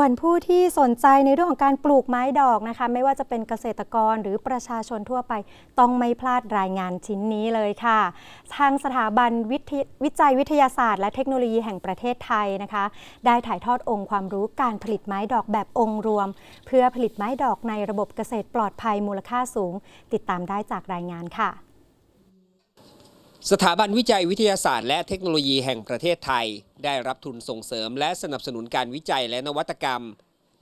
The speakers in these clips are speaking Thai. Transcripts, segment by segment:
ส่วนผู้ที่สนใจในเรื่องของการปลูกไม้ดอกนะคะ ไม่ว่าจะเป็นเกษตรกรหรือประชาชนทั่วไป ต้องไม่พลาดรายงานชิ้นนี้เลยค่ะ ทางสถาบันวิทยวิจัยวิทยาศาสตร์ และเทคโนโลยีแห่งประเทศไทยนะคะ ได้ถ่ายทอดองค์ความรู้การผลิตไม้ดอกแบบองค์รวม เพื่อผลิตไม้ดอกในระบบเกษตรปลอดภัยมูลค่าสูง ติดตามได้จากรายงานค่ะ สถาบันวิจัยวิทยาศาสตร์และเทคโนโลยีแห่งประเทศไทย ได้รับทุนส่งเสริมและสนับสนุนการวิจัยและนวัตกรรม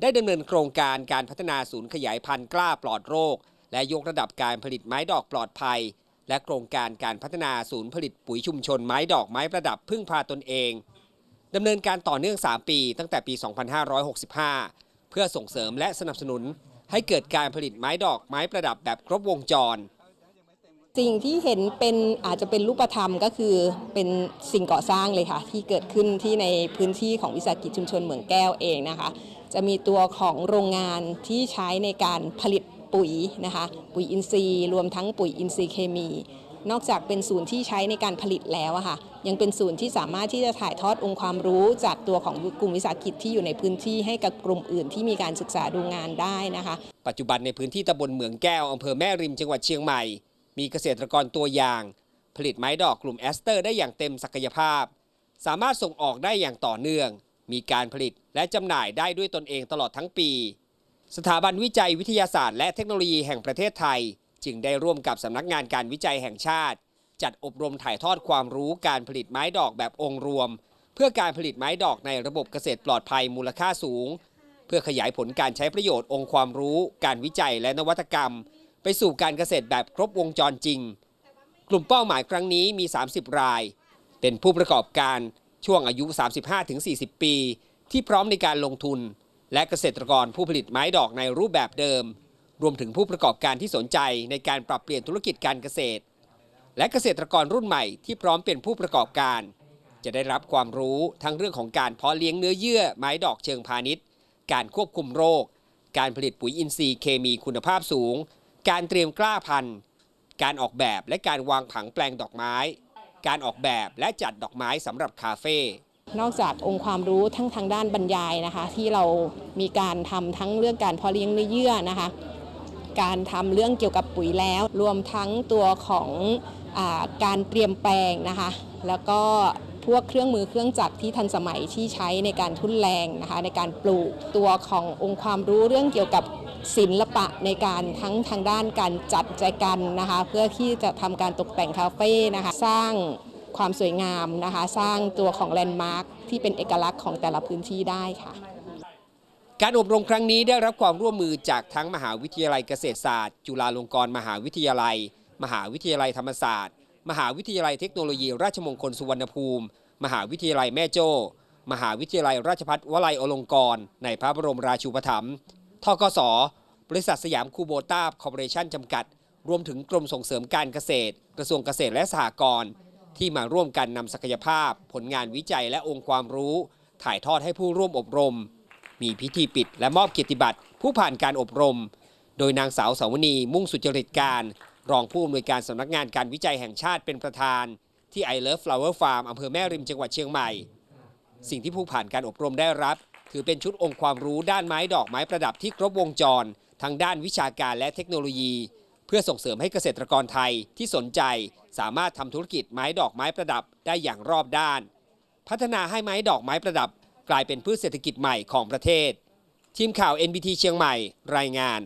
ได้ดำเนินโครงการการพัฒนาศูนย์ขยายพันธุ์กล้าปลอดโรค และยกระดับการผลิตไม้ดอกปลอดภัย และโครงการการพัฒนาศูนย์ผลิตปุ๋ยชุมชนไม้ดอกไม้ประดับพึ่งพาตนเองดำเนินการต่อเนื่อง 3 ปี ตั้งแต่ปี 2565 เพื่อส่งเสริมและสนับสนุน ให้เกิดการผลิตไม้ดอกไม้ประดับแบบครบวงจร สิ่งที่เห็นเป็นอาจจะเป็นรูปธรรมก็คือเป็นสิ่งก่อสร้างเลยค่ะ ที่เกิดขึ้นที่ในพื้นที่ของวิสาหกิจชุมชนเหมืองแก้วเองนะคะ จะมีตัวของโรงงานที่ใช้ในการผลิตปุ๋ยนะคะ ปุ๋ยอินทรีย์ รวมทั้งปุ๋ยอินทรีย์เคมี นอกจากเป็นศูนย์ที่ใช้ในการผลิตแล้วอะค่ะ ยังเป็นศูนย์ที่สามารถที่จะถ่ายทอดองค์ความรู้จากตัวของกลุ่มวิสาหกิจที่อยู่ในพื้นที่ให้กับกลุ่มอื่นที่มีการศึกษาดูงานได้นะคะ ปัจจุบันในพื้นที่ตำบลเหมืองแก้วอำเภอแม่ริมจังหวัดเชียงใหม่ มีเกษตรกรตัวอย่าง ผลิตไม้ดอกกลุ่มแอสเตอร์ได้อย่างเต็มศักยภาพ สามารถส่งออกได้อย่างต่อเนื่อง มีการผลิตและจำหน่ายได้ด้วยตนเองตลอดทั้งปี สถาบันวิจัยวิทยาศาสตร์และเทคโนโลยีแห่งประเทศไทย จึงได้ร่วมกับสำนักงานการวิจัยแห่งชาติ จัดอบรมถ่ายทอดความรู้การผลิตไม้ดอกแบบองค์รวม เพื่อการผลิตไม้ดอกในระบบเกษตรปลอดภัยมูลค่าสูง เพื่อขยายผลการใช้ประโยชน์องค์ความรู้ การวิจัยและนวัตกรรม ไปสู่การเกษตรแบบครบวงจรจริง กลุ่มเป้าหมายครั้งนี้มี 30 ราย เป็นผู้ประกอบการช่วงอายุ 35-40 ปี ที่พร้อมในการลงทุน และเกษตรกรผู้ผลิตไม้ดอกในรูปแบบเดิม รวมถึงผู้ประกอบการที่สนใจในการปรับเปลี่ยนธุรกิจการเกษตร และเกษตรกรรุ่นใหม่ที่พร้อมเป็นผู้ประกอบการ จะได้รับความรู้ทั้งเรื่องของการเพาะเลี้ยงเนื้อเยื่อไม้ดอกเชิงพาณิชย์ การควบคุมโรค การผลิตปุ๋ยอินทรีย์เคมีคุณภาพสูง การเตรียมกล้าพันธุ์การออกแบบและการวางผังแปลงดอกไม้ การออกแบบและจัดดอกไม้สำหรับคาเฟ่นอกจากองค์ความรู้ทั้งทางด้านบรรยายนะคะ ที่เรามีการทำทั้งเรื่องการเพาะเลี้ยงเนื้อเยื่อนะคะ การทำเรื่องเกี่ยวกับปุ๋ยแล้ว รวมทั้งตัวของอการเตรียมแปลงนะคะ แล้วก็พวกเครื่องมือเครื่องจักรที่ทันสมัยที่ใช้ในการทุ่นแรงนะคะ ในการปลูกตัวขององค์ความรู้เรื่องเกี่ยวกับ ศิลปะในการทั้งทางด้านการจัดใจกันนะคะ เพื่อที่จะทำการตกแต่งคาเฟ่นะคะ สร้างความสวยงามนะคะ สร้างตัวของแลนด์มาร์คที่เป็นเอกลักษณ์ของแต่ละพื้นที่ได้ค่ะ การอบรมครั้งนี้ได้รับความร่วมมือจากทั้งมหาวิทยาลัยเกษตรศาสตร์ จุฬาลงกรณ์มหาวิทยาลัย มหาวิทยาลัยธรรมศาสตร์ มหาวิทยาลัยเทคโนโลยี ราชมงคลสุวรรณภูมิ มหาวิทยาลัยแม่โจ้มหาวิทยาลัยราชภัฏวลัยอลงกรณ์ในพระบรมราชูปถัมภ์ ทกส บริษัทสยามคูโบต้าคอร์ปอเรชั่นจำกัด รวมถึงกรมส่งเสริมการเกษตร กระทรวงเกษตรและสหกรณ์ที่มาร่วมกันนำศักยภาพ ผลงานวิจัยและองค์ความรู้ ถ่ายทอดให้ผู้ร่วมอบรม มีพิธีปิดและมอบเกียรติบัตรผู้ผ่านการอบรม โดยนางสาวสาวนีมุ่งสุจริตการ รองผู้อำนวยการสำนักงานการวิจัยแห่งชาติเป็นประธาน ที่ I Love Flower Farm อำเภอแม่ริมจังหวัดเชียงใหม่ สิ่งที่ผู้ผ่านการอบรมได้รับ ถือเป็นชุดองค์ความรู้ด้านไม้ดอกไม้ประดับที่ครบวงจร ทั้งด้านวิชาการและเทคโนโลยี เพื่อส่งเสริมให้เกษตรกรไทยที่สนใจสามารถทำธุรกิจไม้ดอกไม้ประดับได้อย่างรอบด้าน พัฒนาให้ไม้ดอกไม้ประดับ กลายเป็นพืชเศรษฐกิจใหม่ของประเทศ ทีมข่าว NBT เชียงใหม่ รายงาน